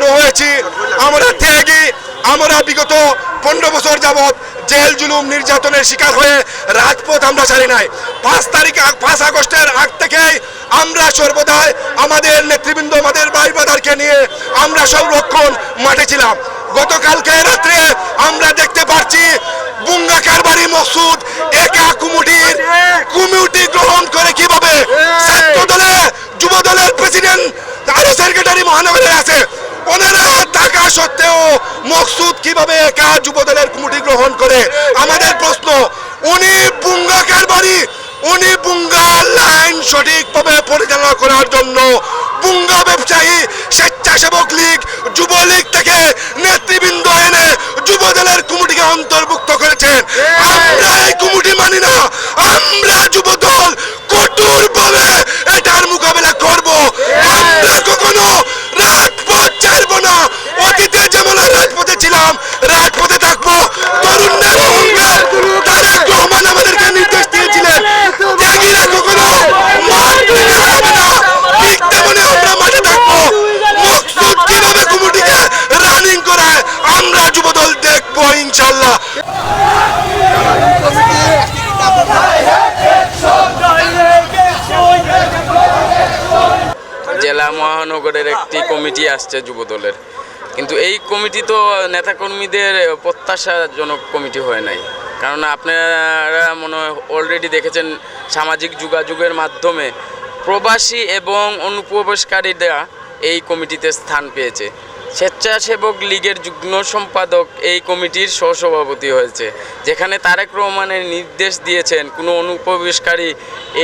শুরু হয়েছি। আমরা ত্যাগী, আমরা বিগত পনেরো বছর যাবৎ জেল, জুলুম, নির্যাতনের শিকার হয়ে রাজপথ আমরা ছাড়ি নাই। পাঁচ তারিখ, পাঁচ আগস্টের আগ থেকেই আমরা সর্বদাই আমাদের নেতৃবৃন্দ, আমাদের ভাই বাদারকে নিয়ে আমরা সংরক্ষণ মাঠে ছিলাম। গতকালকে রাত্রে আমরা দেখতে পাচ্ছি বুঙ্গা কারবারি মকসুদ একা কুমুটির কুমিউটি গ্রহণ করে কীভাবে ছাত্র দলে যুব দলের প্রেসিডেন্ট আরও সেক্রেটারি মহানগরের আছে ওনারা টাকা সত্ত্বেও মকসুদ কীভাবে একা যুব দলের কমিটি গ্রহণ করে? আমাদের প্রশ্ন উনি বুঙ্গা কারবারি উনি বুঙ্গা লাইন সঠিকভাবে পরিচালনা করার জন্য বুঙ্গা ব্যবসায়ী স্বেচ্ছাসেবক লীগ যুবলীগ থেকে নেতৃবৃন্দ এনে যুব দলের কমিটিকে অন্তর্ভুক্ত করেছেন। আমরা এই কমিটি মানি না আমরা যুব দল কঠোরভাবে এটার মোকাবেলা করব আমরা কখনো রাজপথ ছাড়বো না অতীতে যেমন রাজপথে ছিলাম রাজপথে থাকব তরুণদের অহংকার তারেক রহমান আমাদেরকে নির্দেশ দিয়েছিলেন ত্যাগীরা কখনো মাঠ ভেঙে হারাবে না ঠিক তেমনি আমরা মাঠে থাকব মকসুদ কীভাবে কমিটিকে রানিং করায় আমরা দেখব ইনশাল্লাহ জেলা মহানগরের একটি কমিটি আসছে যুবদলের। কিন্তু এই কমিটি তো নেতাকর্মীদের প্রত্যাশাজনক কমিটি হয় নাই। কারণ আপনারা মনে হয় অলরেডি দেখেছেন সামাজিক যোগাযোগের মাধ্যমে প্রবাসী এবং অনুপ্রবেশকারীরা এই কমিটিতে স্থান পেয়েছে। স্বেচ্ছাসেবক লীগের যুগ্ম সম্পাদক এই কমিটির সহসভাপতি হয়েছে, যেখানে তারেক রহমানের নির্দেশ দিয়েছেন, কোনো অনুপ্রবেশকারী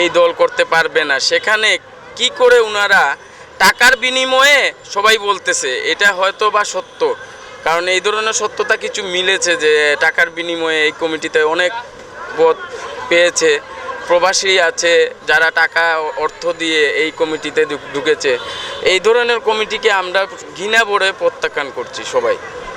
এই দল করতে পারবে না। সেখানে কি করে ওনারা টাকার বিনিময়ে সবাই বলতেছে, এটা হয়তো বা সত্য। কারণ এই ধরনের সত্যতা কিছু মিলেছে যে, টাকার বিনিময়ে এই কমিটিতে অনেক পদ পেয়েছে। প্রবাসী আছে, যারা টাকা, অর্থ দিয়ে এই কমিটিতে ঢুকেছে, এই ধরনের কমিটিকে আমরা ঘৃণা ভরে প্রত্যাখ্যান করছি সবাই।